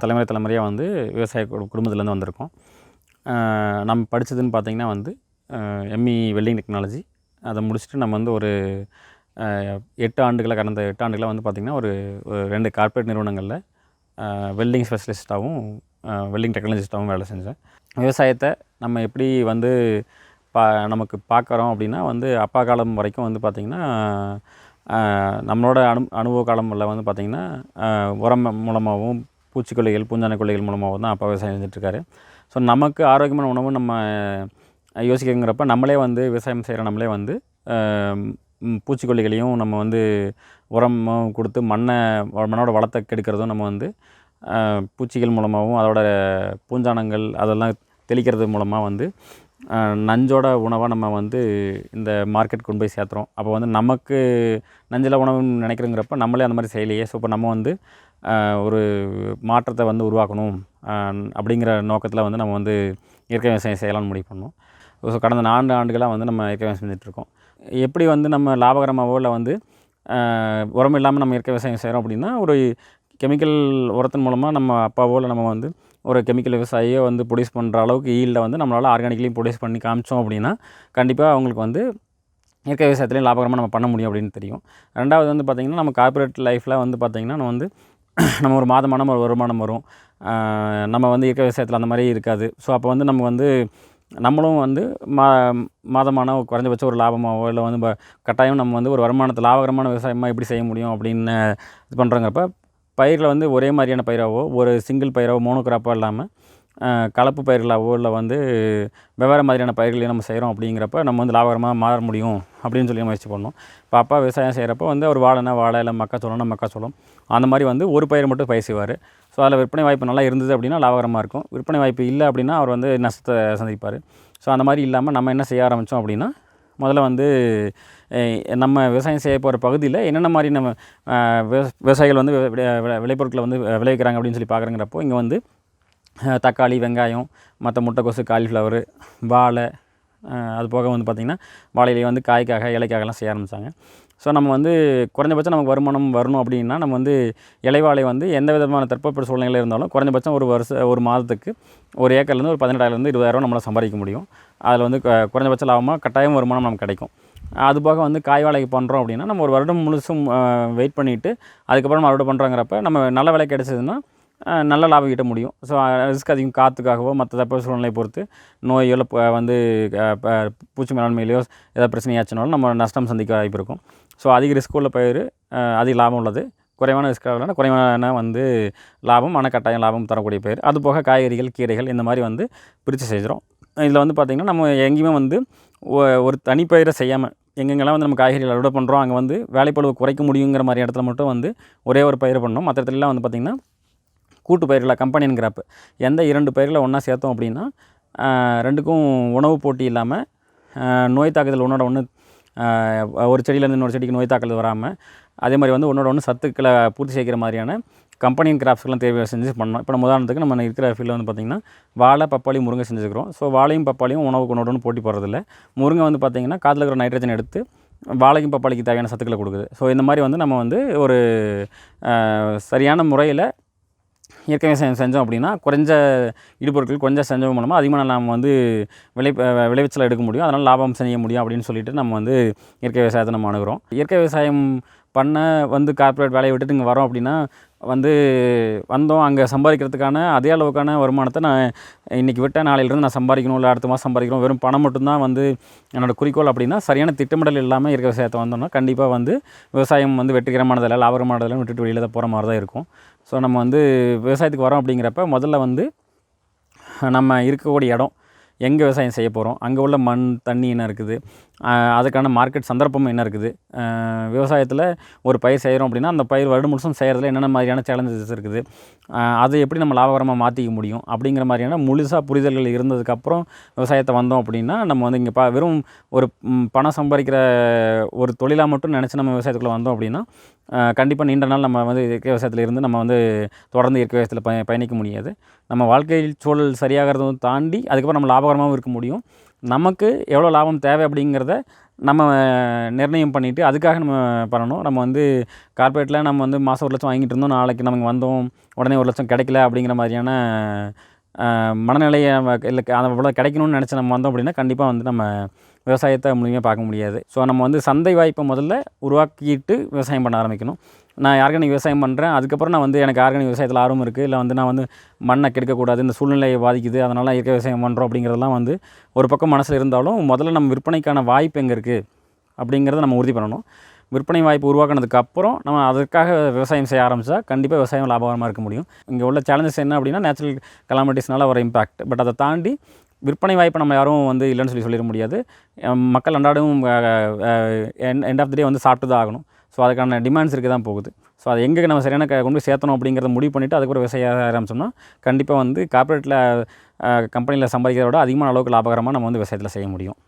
நம்ம தலைமுறை தலைமுறையாக வந்து விவசாய குடும்பத்துலேருந்து வந்திருக்கோம். நம்ம படித்ததுன்னு பார்த்திங்கன்னா வந்து எம்இ வெல்டிங் டெக்னாலஜி அதை முடிச்சுட்டு நம்ம வந்து ஒரு எட்டு ஆண்டுகளை கடந்த எட்டு ஆண்டுகளாக வந்து பார்த்திங்கன்னா ஒரு ரெண்டு கார்ப்பரேட் நிறுவனங்களில் வெல்டிங் ஸ்பெஷலிஸ்ட்டாகவும் வெல்டிங் டெக்னாலஜிஸ்ட்டாகவும் வேலை செஞ்சேன். விவசாயத்தை நம்ம எப்படி வந்து பா நமக்கு பார்க்குறோம் அப்படின்னா வந்து அப்பா காலம் வரைக்கும் வந்து பார்த்திங்கன்னா நம்மளோட அனு அனுபவ காலமில் வந்து பார்த்திங்கன்னா உரம் மூலமாகவும் பூச்சிக்கொல்லிகள் பூஞ்சான கொல்லிகள் மூலமாகவும் தான் அப்பா விவசாயம் செஞ்சுட்ருக்காரு. ஸோ நமக்கு ஆரோக்கியமான உணவு நம்ம யோசிக்கிறங்கிறப்ப நம்மளே வந்து விவசாயம் செய்கிற நம்மளே வந்து பூச்சிக்கொல்லிகளையும் நம்ம வந்து உரமும் கொடுத்து மண்ணை மண்ணோட வளத்தை கெடுக்கிறதும் நம்ம வந்து பூச்சிகள் மூலமாகவும் அதோட பூஞ்சானங்கள் அதெல்லாம் தெளிக்கிறது மூலமாக வந்து நஞ்சோட உணவாக நம்ம வந்து இந்த மார்க்கெட் கொண்டு போய் சேர்த்துறோம். அப்போ வந்து நமக்கு நஞ்சில் உணவுன்னு நினைக்கிறோங்கிறப்ப நம்மளே அந்த மாதிரி செய்யலையே. ஸோ இப்போ நம்ம வந்து ஒரு மாற்றத்தை வந்து உருவாக்கணும் அப்படிங்கிற நோக்கத்தில் வந்து நம்ம வந்து இயற்கை விவசாயம் செய்யலாம்னு முடிவு பண்ணோம். ஸோ கடந்த நான்கு ஆண்டுகளாக வந்து நம்ம இயற்கை விவசாயம் செஞ்சிட்ருக்கோம் எப்படி வந்து நம்ம லாபகரமாகவோ இல்லை வந்து உரம் இல்லாமல் நம்ம இயற்கை விவசாயம் செய்கிறோம் அப்படின்னா ஒரு கெமிக்கல் உரத்தின் மூலமாக நம்ம அப்பாவோ இல்லை நம்ம வந்து ஒரு கெமிக்கல் விவசாயியோ வந்து ப்ரொடியூஸ் பண்ணுற அளவுக்கு ஈல்டை வந்து நம்மளால் ஆர்கானிக்லேயும் ப்ரொடியூஸ் பண்ணி காமிச்சோம் அப்படின்னா கண்டிப்பாக அவங்களுக்கு வந்து இயற்கை விவசாயத்துலேயும் லாபகரமாக நம்ம பண்ண முடியும் அப்படின்னு தெரியும். ரெண்டாவது வந்து பார்த்திங்கன்னா நம்ம கார்ப்பரேட் லைஃப்பில் வந்து பார்த்திங்கன்னா நம்ம வந்து நம்ம ஒரு மாதமான ஒரு வருமானம் வரும். நம்ம வந்து இயற்கை விவசாயத்தில் அந்த மாதிரி இருக்காது. ஸோ அப்போ வந்து நம்ம வந்து நம்மளும் வந்து மா மாதமான ஒரு குறைஞ்சபட்சம் ஒரு லாபமாகவோ இல்லை வந்து கட்டாயம் நம்ம வந்து ஒரு வருமானத்தை லாபகரமான விவசாயமாக எப்படி செய்ய முடியும் அப்படின்னு இது பண்ணுறோங்கிறப்ப பயிரில் வந்து ஒரே மாதிரியான பயிராகவோ ஒரு சிங்கிள் பயிராகவோ மோனோ கிராப்பாக இல்லாமல் கலப்பு பயிர்களாகவோ இல்லை வந்து வெவ்வேறு மாதிரியான பயிர்களையும் நம்ம செய்கிறோம் அப்படிங்கிறப்ப நம்ம வந்து லாபகரமாக மாற முடியும் அப்படின்னு சொல்லி முயற்சி பண்ணோம். இப்போ அப்பா விவசாயம் செய்கிறப்ப வந்து அவர் வாழைனா வாழை இல்லை மக்காச்சோளம்னா மக்காச்சோளம் அந்த மாதிரி வந்து ஒரு பயிர் மட்டும் பயிர் செய்வார். ஸோ அதில் விற்பனை வாய்ப்பு நல்லா இருந்தது அப்படின்னா லாபகரமாக இருக்கும். விற்பனை வாய்ப்பு இல்லை அப்படின்னா அவர் வந்து நஷ்டத்தை சந்திப்பார். ஸோ அந்த மாதிரி இல்லாமல் நம்ம என்ன செய்ய ஆரம்பித்தோம் அப்படின்னா முதல்ல வந்து நம்ம விவசாயம் செய்ய போகிற பகுதியில் என்னென்ன மாதிரி நம்ம விவசாயிகள் வந்து விளைபொருட்களை வந்து விளைவிக்கிறாங்க அப்படின்னு சொல்லி பார்க்குறங்கிறப்போ இங்கே வந்து தக்காளி வெங்காயம் மற்ற முட்டைக்கோசு காலிஃப்ளவரு வாழை அது போக வந்து பார்த்திங்கன்னா வாழையிலேயே வந்து காய்க்காக இலைக்காகலாம் செய்ய ஆரம்பித்தாங்க ஸோ நம்ம வந்து குறைஞ்சபட்சம் நமக்கு வருமானம் வரணும் அப்படின்னா நம்ம வந்து இலைவாழை வந்து எந்த விதமான தட்பவெப்ப சூழ்நிலையில் இருந்தாலும் குறைஞ்சபட்சம் ஒரு வருஷ ஒரு மாதத்துக்கு ஒரு ஏக்கர்லேருந்து ஒரு பதினெட்டாயிரம்லேருந்து இருபதாயிரம் நம்மளால் சம்பாதிக்க முடியும். அதில் வந்து குறைஞ்சபட்ச லாபமாக கட்டாயம் வருமானம் நமக்கு கிடைக்கும். அது போக வந்து காய் வாழைக்கு பண்ணுறோம் அப்படின்னா நம்ம ஒரு வருடம் முழுசும் வெயிட் பண்ணிவிட்டு அதுக்கப்புறம் அறுவடை பண்ணுறோங்கிறப்ப நம்ம நல்ல விலை கிடைச்சதுன்னா நல்ல லாபம் ஈட்ட முடியும். ஸோ ரிஸ்க் அதிகம் காற்றுக்காகவோ மற்ற தட்ப சூழ்நிலையை பொறுத்து நோயோ வந்து பூச்சி மேலாண்மையிலையோ ஏதாவது பிரச்சனையாச்சுனாலும் நம்ம நஷ்டம் சந்திக்க வாய்ப்பு இருக்கும். ஸோ அதிக ரிஸ்க் உள்ள பயிர் அதிக லாபம் உள்ளது. குறைவான ரிஸ்க் இல்லைனா குறைவான வந்து லாபம் ஆனால் கட்டாயம் லாபம் தரக்கூடிய பயிர். அது போக காய்கறிகள் கீரைகள் இந்த மாதிரி வந்து பிரித்து செய்கிறோம். இதில் வந்து பார்த்திங்கன்னா நம்ம எங்கேயுமே வந்து ஒரு தனிப்பயிரை செய்யாமல் எங்கெங்கெல்லாம் வந்து நம்ம காய்கறிகள் அறுவடை பண்ணுறோம் அங்கே வந்து வேலைப்பளவு குறைக்க முடியுங்கிற மாதிரி இடத்துல மட்டும் வந்து ஒரே ஒரு பயிர் பண்ணோம். மற்ற இடத்துலலாம் வந்து பார்த்திங்கன்னா கூட்டு பயிர்களாக கம்பெனிங்கிறப்ப எந்த இரண்டு பயிர்களை ஒன்றா சேர்த்தோம் அப்படின்னா ரெண்டுக்கும் உணவு போட்டி இல்லாமல் நோய் தாக்குதல் ஒன்றோட ஒன்று ஒரு செடியிலேருந்து இன்னொரு செடிக்கு நோய் தாக்குதல் வராமல் அதே மாதிரி வந்து ஒன்றோட ஒன்று சத்துக்களை பூர்த்தி செய்கிற மாதிரியான கம்பெனியின் கிராப்ஸ்க்கெலாம் தேவை செஞ்சு பண்ணோம். இப்போ நம்ம உதாரணத்துக்கு நம்ம இருக்கிற ஃபீல்டில் வந்து பார்த்திங்கன்னா வாழை பப்பாளி முருங்கை செஞ்சுக்கிறோம் ஸோ வாழையும் பப்பாளியும் உணவுக்கு ஒன்றோட ஒன்று போட்டி போகிறதில்ல முருங்கை வந்து பார்த்திங்கன்னா காதில் இருக்கிற நைட்ரஜன் எடுத்து வாழைக்கும் பப்பாளிக்கு தேவையான சத்துக்களை கொடுக்குது. ஸோ இந்த மாதிரி வந்து நம்ம வந்து ஒரு சரியான முறையில் இயற்கை விவசாயம் செஞ்சோம் அப்படின்னா குறைஞ்ச இடுபொருட்கள் கொஞ்சம் செஞ்சது மூலமாக அதிகமாக நம்ம வந்து விளை விளைவிச்சலை எடுக்க முடியும். அதனால் லாபம் செய்ய முடியும் அப்படின்னு சொல்லிட்டு நம்ம வந்து இயற்கை விவசாயத்தை நம்ம அணுகிறோம். இயற்கை விவசாயம் பண்ண வந்து கார்ப்பரேட் வேலையை விட்டுட்டு இங்கே வரோம் அப்படின்னா வந்து வந்தோம் அங்கே சம்பாதிக்கிறதுக்கான அதே அளவுக்கான வருமானத்தை நான் இன்றைக்கி விட்ட நாளையிலருந்து நான் சம்பாதிக்கணும் இல்லை அடுத்த மாதம் சம்பாதிக்கணும். வெறும் பணம் மட்டும்தான் வந்து என்னோடய குறிக்கோள் அப்படின்னா சரியான திட்டமிடல் இல்லாமல் இருக்க விவசாயத்தை வந்தோம்னா கண்டிப்பாக வந்து விவசாயம் வந்து வெற்றிகரமானதில்லை லாபகரமானதில்லை விட்டுட்டு வெளியில் தான் போகிற மாதிரி தான் இருக்கும். ஸோ நம்ம வந்து விவசாயத்துக்கு வரோம் அப்படிங்கிறப்ப முதல்ல வந்து நம்ம இருக்கக்கூடிய இடம் எங்கே விவசாயம் செய்ய போகிறோம் அங்கே உள்ள மண் தண்ணி என்ன இருக்குது? அதுக்கான மார்க்கெட் சந்தர்ப்பம் என்ன இருக்குது? விவசாயத்தில் ஒரு பயிர் செய்கிறோம் அப்படின்னா அந்த பயிர் வருடம் முழுசும் செய்கிறதுல என்னென்ன மாதிரியான சேலஞ்சஸ் இருக்குது? அதை எப்படி நம்ம லாபகரமாக மாற்றிக்க முடியும்? அப்படிங்கிற மாதிரியான முழுசாக புரிதல்கள் இருந்ததுக்கப்புறம் விவசாயத்தை வந்தோம் அப்படின்னா நம்ம வந்து இங்கே பா வெறும் ஒரு பணம் சம்பாதிக்கிற ஒரு தொழிலாக மட்டும் நினச்சி நம்ம விவசாயத்துக்குள்ளே வந்தோம் அப்படின்னா கண்டிப்பாக நீண்ட நாள் நம்ம வந்து இயற்கை விவசாயத்தில் இருந்து நம்ம வந்து தொடர்ந்து இயற்கை விவசாயத்தில் பய பயணிக்க முடியாது. நம்ம வாழ்க்கை சூழல் சரியாகிறதும் தாண்டி அதுக்கப்புறம் நம்ம லாபகரமாகவும் இருக்க முடியும். நமக்கு எவ்வளோ லாபம் தேவை அப்படிங்கிறத நம்ம நிர்ணயம் பண்ணிவிட்டு அதுக்காக நம்ம பண்ணணும். நம்ம வந்து கார்ப்பரேட்டில் நம்ம வந்து மாதம் ஒரு லட்சம் வாங்கிட்டு இருந்தோம். நாளைக்கு நமக்கு வந்தோம். உடனே ஒரு லட்சம் கிடைக்கல அப்படிங்கிற மாதிரியான மனநிலையை இல்லை அது அவ்வளோ கிடைக்கணும்னு நினச்சி நம்ம வந்தோம் அப்படின்னா கண்டிப்பாக வந்து நம்ம விவசாயத்தை முழுமையாக பார்க்க முடியாது. ஸோ நம்ம வந்து சந்தை வாய்ப்பை முதல்ல உருவாக்கிட்டு விவசாயம் பண்ண ஆரம்பிக்கணும். நான் ஆர்கானிக் விவசாயம் பண்ணுறேன் அதுக்கப்புறம் நான் வந்து எனக்கு ஆர்கானிக் விவசாயத்தில் ஆர்வம் இருக்குது இல்லை வந்து நான் வந்து மண்ணை கெடுக்கக்கூடாது இந்த சூழ்நிலையை பாதிக்குது அதனால் இயற்கை விவசாயம் பண்ணுறோம் அப்படிங்கிறதெல்லாம் வந்து ஒரு பக்கம் மனசில் இருந்தாலும் முதல்ல நம்ம விற்பனைக்கான வாய்ப்பு எங்கே இருக்குது அப்படிங்கிறத நம்ம உறுதி பண்ணணும். விற்பனை வாய்ப்பு உருவாக்கினதுக்கு அப்புறம் நம்ம அதற்காக விவசாயம் செய்ய ஆரம்பித்தா கண்டிப்பாக விவசாயம் லாபகரமாக இருக்க முடியும். இங்கே உள்ள சேலஞ்சஸ் என்ன அப்படின்னா நேச்சுரல் கலாமிட்டிஸ்னால வர இம்பாக்ட் பட் அதை தாண்டி விற்பனை வாய்ப்பை நம்ம யாரும் வந்து இல்லைன்னு சொல்லி சொல்லிட முடியாது. மக்கள் அன்றாடம் எண்ட் ஆஃப் த டே வந்து சாப்பிட்டு தான் ஆகணும். ஸோ அதுக்கான டிமாண்ட்ஸ் இருக்க தான் போகுது. ஸோ அதை எங்கே நம்ம சரியான க- கொண்டு போய் சேர்த்தணும் அப்படிங்கிறத முடிவு பண்ணிவிட்டு அதுக்கப்புறம் விவசாயம் ஆரம்பிச்சோம்னா கண்டிப்பாக வந்து கார்ப்பரேட்டில் கம்பெனியில் சம்பாதிக்கிறத விட அதிகமான அளவுக்கு லாபகரமாக நம்ம வந்து விவசாயத்தில் செய்ய முடியும்.